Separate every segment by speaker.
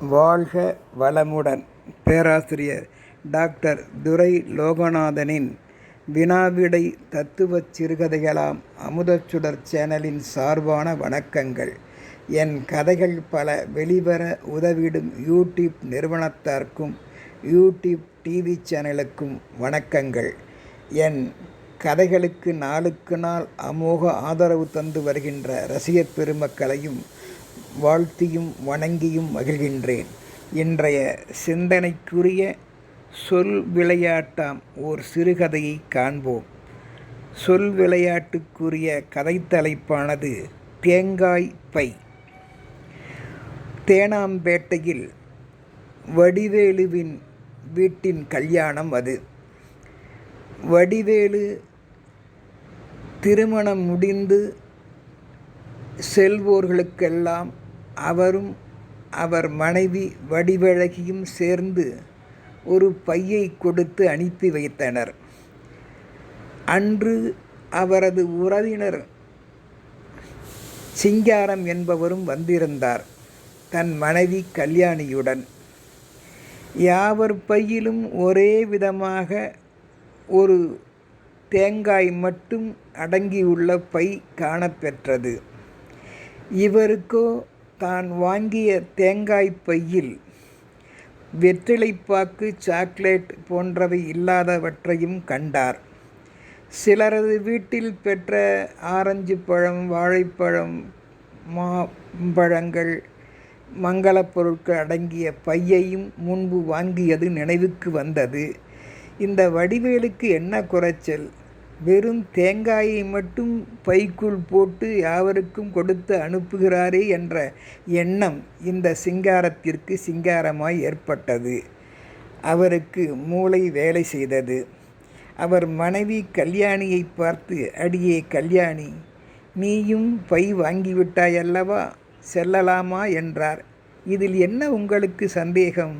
Speaker 1: வாழ்க வளமுடன். பேராசிரியர் டாக்டர் துரை லோகநாதனின் வினாவிடை தத்துவச் சிறுகதைகளாம் அமுதச்சுடர் சேனலின் சார்பான வணக்கங்கள். என் கதைகள் பல வெளிவர உதவிடும் யூடியூப் நிறுவனத்தார்க்கும் யூடியூப் டிவி சேனலுக்கும் வணக்கங்கள். என் கதைகளுக்கு நாளுக்கு நாள் அமோக ஆதரவு தந்து வருகின்ற ரசிகப் பெருமக்களையும் வாழ்த்தியும் வணங்கியும் மகிழ்கின்றேன். இன்றைய சிந்தனைக்குரிய சொல் விளையாட்டாம் ஓர் சிறுகதையை காண்போம். சொல் விளையாட்டுக்குரிய கதைத்தலைப்பானது தேங்காய் பை. தேனாம்பேட்டையில் வடிவேலுவின் வீட்டின் கல்யாணம் அது. வடிவேலு திருமணம் முடிந்து செல்வோர்களுக்கெல்லாம் அவரும் அவர் மனைவி வடிவழகியும் சேர்ந்து ஒரு பையை கொடுத்து அனுப்பி வைத்தனர். அன்று அவரது உறவினர் சிங்காரம் என்பவரும் வந்திருந்தார் தன் மனைவி கல்யாணியுடன். யாவர் பையிலும் ஒரே விதமாக ஒரு தேங்காய் மட்டும் அடங்கியுள்ள பை காணப்பெற்றது. இவருக்கோ தான் வாங்கிய தேங்காய் பையில் வெற்றிலைப்பாக்கு சாக்லேட் போன்றவை இல்லாதவற்றையும் கண்டார். சிலரது வீட்டில் பெற்ற ஆரஞ்சு பழம் வாழைப்பழம் மாம்பழங்கள் மங்களப் பொருட்கள் அடங்கிய பையையும் முன்பு வாங்கியது நினைவுக்கு வந்தது. இந்த வடிவேலுக்கு என்ன குறைச்சல்? வெறும் தேங்காயை மட்டும் பைக்குள் போட்டு யாவருக்கும் கொடுத்து அனுப்புகிறாரே என்ற எண்ணம் இந்த சிங்காரத்திற்கு சிங்காரமாய் ஏற்பட்டது. அவருக்கு மூளை வேலை செய்தது. அவர் மனைவி கல்யாணியை பார்த்து அடியே கல்யாணி நீயும் பை வாங்கிவிட்டாயல்லவா செல்லலாமா? என்றார். இதில் என்ன உங்களுக்கு சந்தேகம்?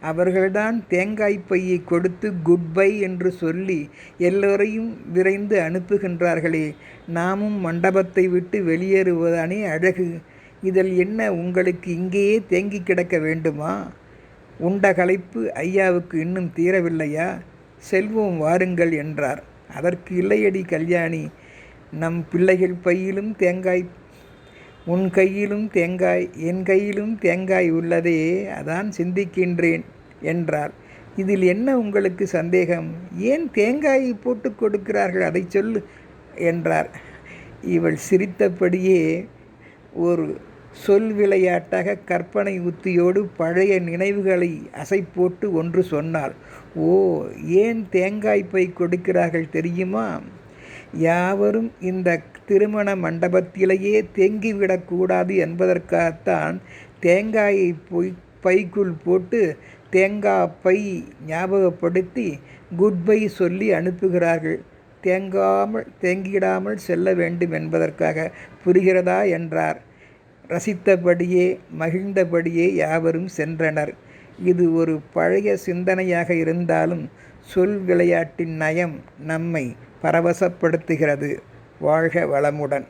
Speaker 1: அவர்கள்தான் தேங்காய் பையை கொடுத்து குட் பை என்று சொல்லி எல்லோரையும் விரைந்து அனுப்புகின்றார்களே. நாமும் மண்டபத்தை விட்டு வெளியேறுவதானே அழகு. இதில் என்ன உங்களுக்கு இங்கேயே தேங்கி கிடக்க வேண்டுமா? உண்ட களைப்பு ஐயாவுக்கு இன்னும் தீரவில்லையா? செல்வோம் வாருங்கள் என்றார். அதற்கு இல்லையடி கல்யாணி. நம் பிள்ளைகள் பையிலும் தேங்காய் உன் கையிலும் தேங்காய் என் கையிலும் தேங்காய் உள்ளதே அதான் சிந்திக்கின்றேன் என்றார். இதில் என்ன உங்களுக்கு சந்தேகம்? ஏன் தேங்காயை போட்டு கொடுக்கிறார்கள்? அதை சொல்லு என்றார். இவள் சிரித்தபடியே ஒரு சொல் விளையாட்டாக கற்பனை உத்தியோடு பழைய நினைவுகளை அசை போட்டு ஒன்று சொன்னாள். ஓ ஏன் தேங்காய் பை கொடுக்கிறார்கள் தெரியுமா? யாவரும் இந்த திருமண மண்டபத்திலேயே தேங்கிவிடக்கூடாது என்பதற்காகத்தான் தேங்காயை பொய் பைக்குள் போட்டு தேங்காய் பை ஞாபகப்படுத்தி குட் பை சொல்லி அனுப்புகிறார்கள். தேங்காமல் தேங்கிடாமல் செல்ல வேண்டும் என்பதற்காக புரிகிறதா என்றார். ரசித்தபடியே மகிழ்ந்தபடியே யாவரும் சென்றனர். இது ஒரு பழைய சிந்தனையாக இருந்தாலும் சொல் விளையாட்டின் நயம் நம்மை பரவசப்படுத்துகிறது. வாழ்க வளமுடன்.